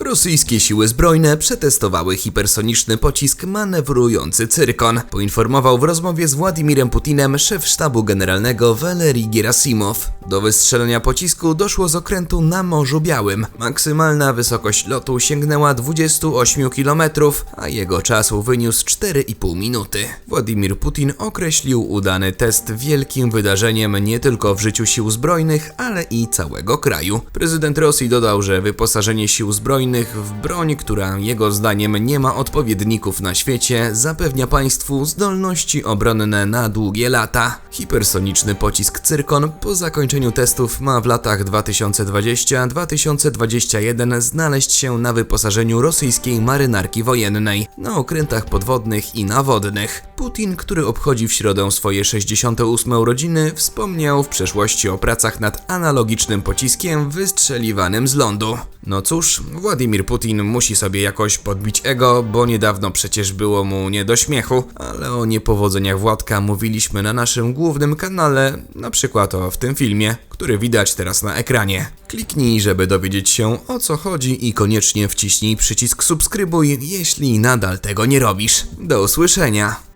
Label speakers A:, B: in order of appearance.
A: Rosyjskie siły zbrojne przetestowały hipersoniczny pocisk manewrujący Cyrkon, poinformował w rozmowie z Władimirem Putinem szef sztabu generalnego Valery Gerasimow. Do wystrzelenia pocisku doszło z okrętu na Morzu Białym. Maksymalna wysokość lotu sięgnęła 28 km, a jego czasu wyniósł 4,5 minuty. Władimir Putin określił udany test wielkim wydarzeniem nie tylko w życiu sił zbrojnych, ale i całego kraju. Prezydent Rosji dodał, że wyposażenie sił zbrojnych w broń, która jego zdaniem nie ma odpowiedników na świecie, zapewnia państwu zdolności obronne na długie lata. Hipersoniczny pocisk Cyrkon po zakończeniu testów ma w latach 2020-2021 znaleźć się na wyposażeniu rosyjskiej marynarki wojennej, na okrętach podwodnych i nawodnych. Putin, który obchodzi w środę swoje 68 urodziny, wspomniał w przeszłości o pracach nad analogicznym pociskiem wystrzeliwanym z lądu. No cóż, Władimir Putin musi sobie jakoś podbić ego, bo niedawno przecież było mu nie do śmiechu, ale o niepowodzeniach Władka mówiliśmy na naszym głównym kanale, na przykład o w tym filmie, który widać teraz na ekranie. Kliknij, żeby dowiedzieć się o co chodzi i koniecznie wciśnij przycisk subskrybuj, jeśli nadal tego nie robisz. Do usłyszenia!